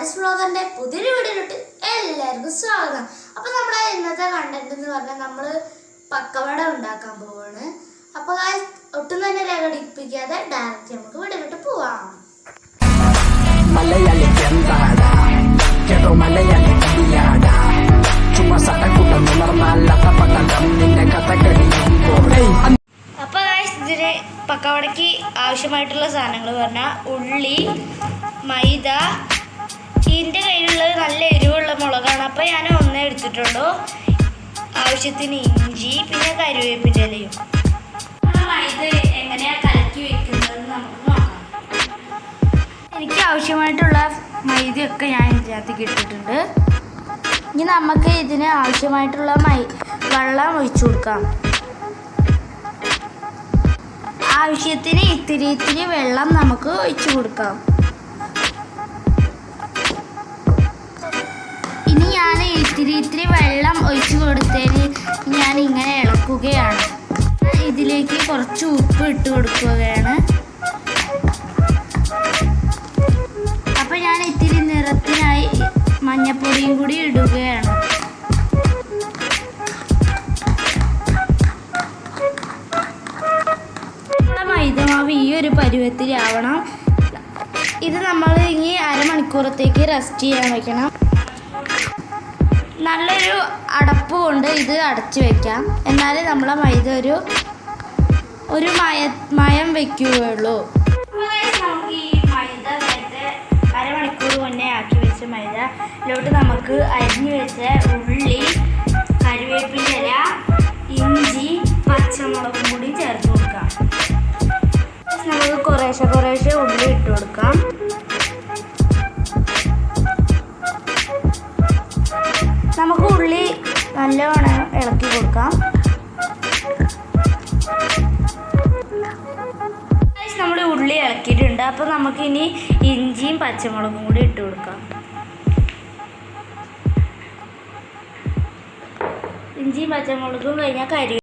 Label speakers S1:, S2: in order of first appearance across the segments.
S1: ആരസ് ബ്ലോഗറിന്റെ പുതിയൊരു വീടിലോട്ട് എല്ലാവർക്കും സ്വാഗതം. അപ്പൊ നമ്മുടെ ഇന്നത്തെ കണ്ടന്റ് എന്ന് പറഞ്ഞാൽ നമ്മൾ പക്കവട ഉണ്ടാക്കാൻ പോവാണ്. അപ്പൊ ഒട്ടും തന്നെ രകടിപ്പിക്കാതെ ഡയറക്റ്റ് നമുക്ക് വീടിലോട്ട് പോവാം. അപ്പൊ പക്കവടയ്ക്ക് ആവശ്യമായിട്ടുള്ള സാധനങ്ങൾ പറഞ്ഞാൽ ഉള്ളി മൈദ ഇതിന്റെ കയ്യിലുള്ളത് നല്ല എരിവുള്ള മുളകാണ്. അപ്പോൾ ഞാൻ ഒന്നേ എടുത്തിട്ടുള്ളൂ ആവശ്യത്തിന് ഇഞ്ചി പിന്നെ കരുവേപ്പിന്റെ ഇലയും. കലക്കി വെക്കുന്നത് നമുക്ക് നോക്കാം. എനിക്ക് ആവശ്യമായിട്ടുള്ള മൈദയൊക്കെ ഞാൻ ഇതിനകത്തേക്ക് ഇട്ടിട്ടുണ്ട്. ഇനി നമുക്ക് ഇതിന് ആവശ്യമായിട്ടുള്ള മൈ വെള്ളം ഒഴിച്ചു കൊടുക്കാം. ആവശ്യത്തിന് ഇത്തിരി ഇത്തിരി വെള്ളം നമുക്ക് ഒഴിച്ചു കൊടുക്കാം. ഇത്തിരി ഇത്തിരി വെള്ളം ഒഴിച്ചു കൊടുത്തതിന് ഞാൻ ഇങ്ങനെ ഇളക്കുകയാണ്. ഇതിലേക്ക് കുറച്ച് ഉപ്പ് ഇട്ട് കൊടുക്കുകയാണ്. അപ്പൊ ഞാൻ ഇത്തിരി നിറത്തിനായി മഞ്ഞപ്പൊടിയും കൂടി ഇടുകയാണ്. മൈദമാവ് ഈ ഒരു പരുവത്തിലാവണം. ഇത് നമ്മൾ ഇനി അരമണിക്കൂറത്തേക്ക് റെസ്റ്റ് ചെയ്യാൻ വെക്കണം. നല്ലൊരു അടപ്പ് കൊണ്ട് ഇത് അടച്ചു വെക്കാം. എന്നാലേ നമ്മളെ മൈദ ഒരു ഒരു മയ മയം വെക്കുകയുള്ളൂ. നമുക്ക് ഈ മൈദ നേരത്തെ അരമണിക്കൂർ മുന്നേ ആക്കി വെച്ച മൈദയിലോട്ട് നമുക്ക് അരിഞ്ഞു വെച്ച ഉള്ളി കറിവേപ്പിന്റെ ഇഞ്ചി പച്ചമുളകും കൂടി ചേർത്ത് കൊടുക്കാം. നമുക്ക് കുറേശ്ശെ കുറേശ്ശെ ഉള്ളി ഇട്ട് കൊടുക്കാം. നല്ലവണ്ണം ഇളക്കി കൊടുക്കാം. നമ്മുടെ ഉള്ളി ഇളക്കിയിട്ടുണ്ട്. അപ്പോൾ നമുക്കിനി ഇഞ്ചിയും പച്ചമുളകും കൂടി ഇട്ട് കൊടുക്കാം. ഇഞ്ചിയും പച്ചമുളകും കഴിഞ്ഞാൽ കരി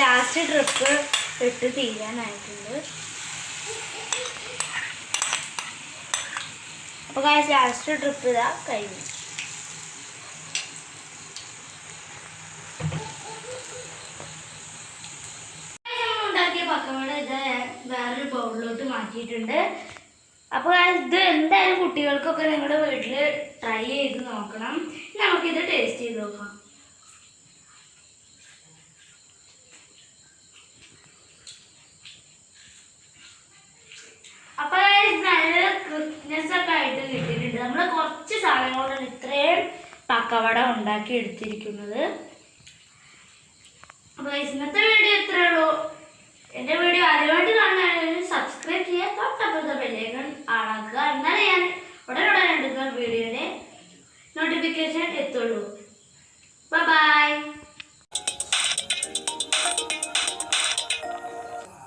S1: ലാസ്റ്റ് ട്രിപ്പ് ഇട്ട് തീരാനായിട്ടുണ്ട്. അപ്പൊ കാശ് ലാസ്റ്റ് ട്രിപ്പ് ഇതാ കഴിഞ്ഞു. പക്കവട ഇത് വേറൊരു ബൗളിലോട്ട് മാറ്റിയിട്ടുണ്ട്. അപ്പോൾ ഇത് എന്തായാലും കുട്ടികൾക്കൊക്കെ നിങ്ങളുടെ വീട്ടിൽ ട്രൈ ചെയ്ത് നോക്കണം. നമുക്കിത് ടേസ്റ്റ് ചെയ്ത് നോക്കാം. അപ്പോൾ നല്ല ക്രിസ്മസ് ഒക്കെ ആയിട്ട് കിട്ടിയിട്ടുണ്ട്. നമ്മൾ കുറച്ച് സാധനം കൊണ്ടാണ് ഇത്രയും പക്കവട ഉണ്ടാക്കി എടുത്തിരിക്കുന്നത്. guys, ഇന്നത്തെ വീഡിയോ ഇത്രേ ഉള്ളൂ. എന്റെ വീഡിയോ ആദ്യമായിട്ട് കാണുകയാണെങ്കിൽ സബ്സ്ക്രൈബ് ചെയ്യുക തൊട്ടപ്പുറത്തെ ബെല്ലേക്കൺ ആളാക്കുക എന്നാലേ ഞാൻ ഉടനെ ഉടനെ എടുക്കുന്ന വീഡിയോയുടെ നോട്ടിഫിക്കേഷൻ എത്തുള്ളൂ.